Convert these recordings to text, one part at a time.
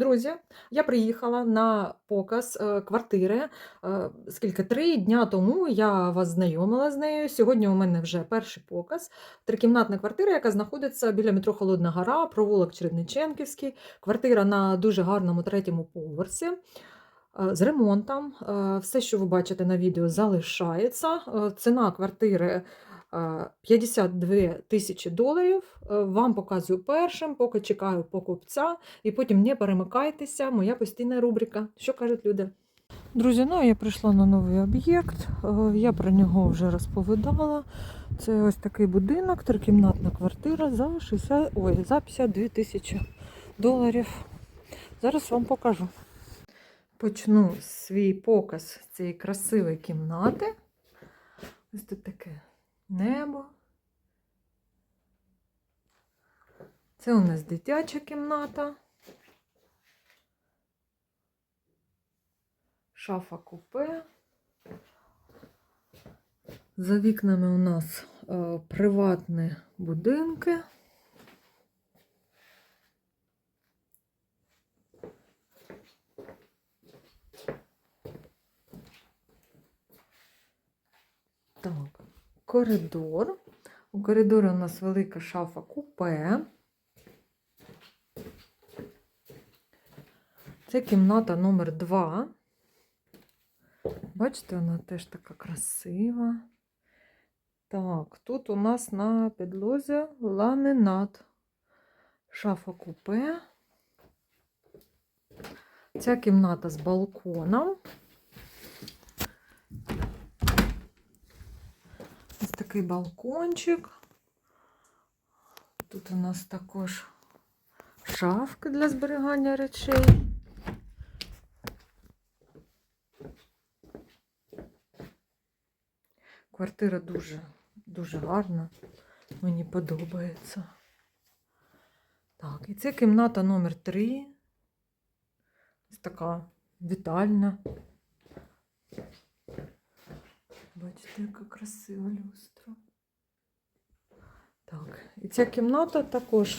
Друзі, я приїхала на показ е, квартири. Е, Скільки три дня тому я вас знайомила з нею. Сьогодні у мене вже перший показ. Трикімнатна квартира, яка знаходиться біля метро Холодна Гора, провулок Чередниченківський. Квартира на дуже гарному третьому поверсі. е, З ремонтом. Все, що ви бачите на відео, залишається. Ціна квартири 52 тисячі доларів. Е, Вам показую першим, поки чекаю покупця. І потім не перемикайтеся, моя постійна рубрика. Що кажуть люди? Друзі, ну я прийшла на новий об'єкт. Е, Я про нього вже розповідала. Це ось такий будинок, трикімнатна квартира за 60, ой, за 52 тисячі доларів. Зараз вам покажу. Почну свій показ цієї красивої кімнати. Ось тут таке небо. Це у нас дитяча кімната. Шафа купе. За вікнами у нас е, приватні будинки. Так, коридор. У коридорі у нас велика шафа купе. Це кімната номер 2. Бачите, вона теж така красива. Так, тут у нас на підлозі ламінат. Шафа купе. Ця кімната з балконом. Такий балкончик. Тут у нас також шафки для зберігання речей. Квартира дуже, дуже гарна. Мені подобається. Так, і це кімната номер 3. Ось така вітальна. Бачите, яка красива люстра. Так, і ця кімната також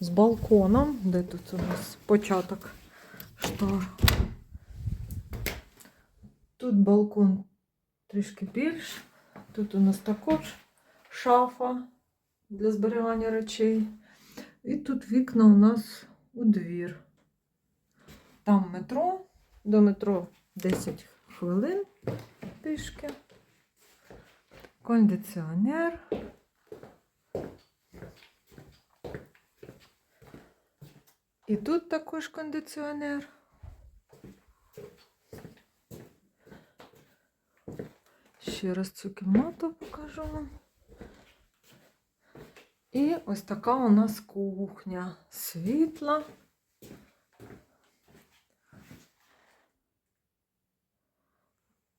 з балконом. Де тут у нас початок штор? Тут балкон трішки більш. Тут у нас також шафа для зберігання речей. І тут вікна у нас у двір. Там метро, до метро 10 хвилин пішки. Кондиціонер. І тут також кондиціонер. Ще раз цю кімнату покажу вам. І ось така у нас кухня світла.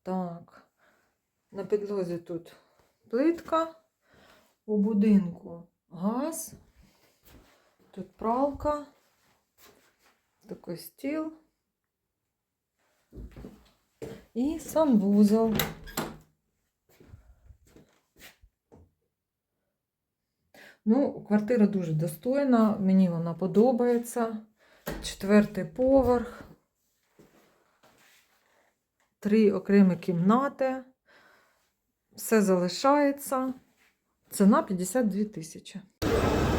Так, на підлозі тут плитка, у будинку газ, тут пралка, такий стіл і санвузол. Ну, квартира дуже достойна, мені вона подобається. Четвертий поверх, три окремі кімнати. Все залишається. Ціна 52 тисячі.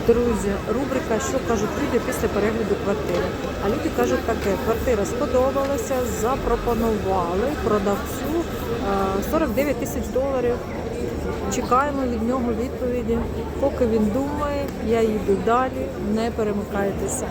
Друзі, рубрика Що кажуть люди після перегляду квартири. А люди кажуть таке: квартира сподобалася, запропонували продавцю е, 49 тисяч доларів. Чекаємо від нього відповіді. Поки він думає, я їду далі, не перемикайтеся.